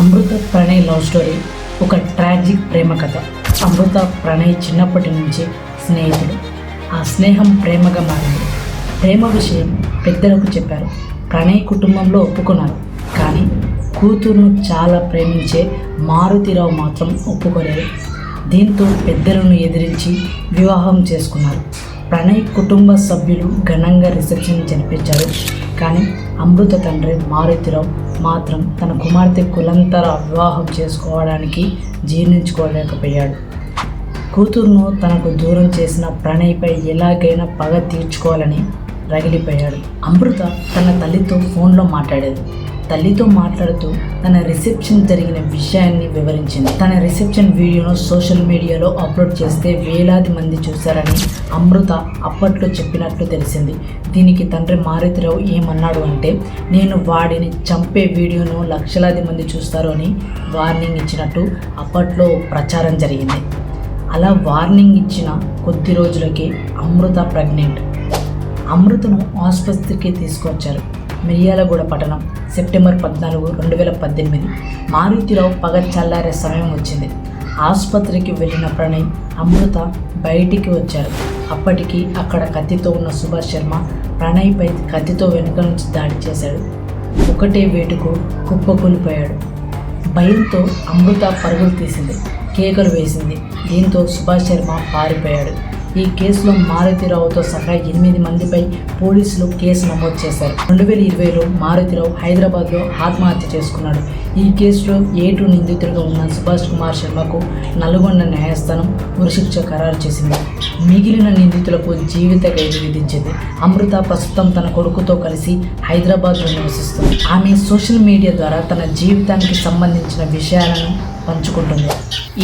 అమృత Pranay love story ఒక tragic ప్రేమ కథ. అమృత ప్రణయ్ చిన్నప్పటి నుంచి స్నేహితులు ఆ స్నేహం ప్రేమగా మారింది. ప్రేమ విషయం పెద్దలకు చెప్పారు. ప్రణయ్ కుటుంబంలో ఒప్పుకున్నారు. కానీ కూతురును చాలా ప్రేమించే మారుతిరావు మాత్రం ఒప్పుకోలేదు. దీంతో పెద్దలను ఎదిరించి వివాహం చేసుకున్నారు. ప్రణయ్ కుటుంబ సభ్యులు ఘనంగా రిసెప్షన్ జరిపించారు. కానీ అమృత తండ్రి మారుతిరావు మాత్రం తన కుమార్తె కులంతర వివాహం చేసుకోవడానికి జీర్ణించుకోలేకపోయాడు. కూతురును తనకు దూరం చేసిన ప్రణయ్పై ఎలాగైనా పగ తీర్చుకోవాలని రగిలిపోయాడు. అమృత తన తల్లితో ఫోన్లో మాట్లాడేది. తల్లితో మాట్లాడుతూ తన రిసెప్షన్ జరిగిన విషయాన్ని వివరించింది. తన రిసెప్షన్ వీడియోను సోషల్ మీడియాలో అప్లోడ్ చేస్తే వేలాది మంది చూశారని అమృత అప్పట్లో చెప్పినట్లు తెలిసింది. దీనికి తండ్రి మారుతిరావు ఏమన్నాడు అంటే నేను వాడిని చంపే వీడియోను లక్షలాది మంది చూస్తారు అని వార్నింగ్ ఇచ్చినట్టు అప్పట్లో ప్రచారం జరిగింది. అలా వార్నింగ్ ఇచ్చిన కొద్ది రోజులకే అమృత ప్రెగ్నెంట్ అమృతను ఆసుపత్రికి తీసుకొచ్చారు. మిర్యాలగూడ పట్టణం సెప్టెంబర్ పద్నాలుగు రెండు వేల పద్దెనిమిది. మారుతిరావు పగ చల్లారే సమయం వచ్చింది. ఆసుపత్రికి వెళ్ళిన ప్రణయ్ అమృత బయటికి వచ్చారు. అప్పటికి అక్కడ కత్తితో ఉన్న సుభాష్ శర్మ ప్రణయ్పై కత్తితో వెనుక నుంచి దాడి చేశాడు. ఒకటే వేటుకు కుప్పకూలిపోయాడు భయంతో అమృత పరుగులు తీసింది కేకలు వేసింది. దీంతో సుభాష్ శర్మ పారిపోయాడు. ఈ కేసులో మారుతిరావుతో సహా ఎనిమిది మందిపై పోలీసులు కేసు నమోదు చేశారు. రెండు వేల ఇరవైలో మారుతిరావు హైదరాబాద్లో ఆత్మహత్య చేసుకున్నాడు. ఈ కేసులో ఏటు నిందితుడిగా ఉన్న సుభాష్ కుమార్ శర్మకు నల్గొండ న్యాయస్థానం ఉరిశిక్ష ఖరారు చేసింది. మిగిలిన నిందితులకు జీవిత ఖైదు విధించింది. అమృత ప్రస్తుతం తన కొడుకుతో కలిసి హైదరాబాద్లో నివసిస్తుంది. ఆమె సోషల్ మీడియా ద్వారా తన జీవితానికి సంబంధించిన విషయాలను పంచుకుంటుంది.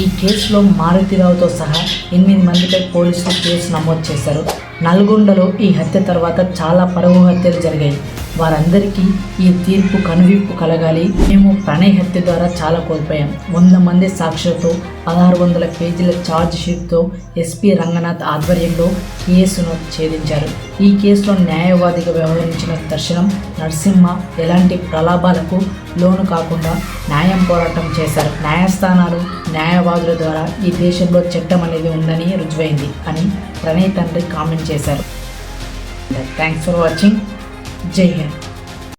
ఈ కేసులో మారుతిరావుతో సహా ఎనిమిది మందిపై పోలీసులు కేసు నమోదు చేశారు. నల్గొండలో ఈ హత్య తర్వాత చాలా పరువు హత్యలు జరిగాయి. వారందరికీ ఈ తీర్పు కనువిప్పు కలగాలి. మేము ప్రణయ్ హత్య ద్వారా చాలా కోల్పోయాం. వంద మంది సాక్షులతో పదహారు వందల పేజీల ఛార్జ్ షీట్తో ఎస్పీ రంగనాథ్ ఆధ్వర్యంలో కేసును ఛేదించారు. ఈ కేసులో న్యాయవాదిగా వ్యవహరించిన దర్శనం నరసింహ ఎలాంటి ప్రలాభాలకు లోను కాకుండా న్యాయం పోరాటం చేశారు. న్యాయస్థానాలు న్యాయవాదుల ద్వారా ఈ దేశంలో చట్టం అనేది ఉందని రుజువైంది అని ప్రణయ్ తండ్రి కామెంట్ చేశారు. థ్యాంక్స్ ఫర్ వాచింగ్ जय हिंद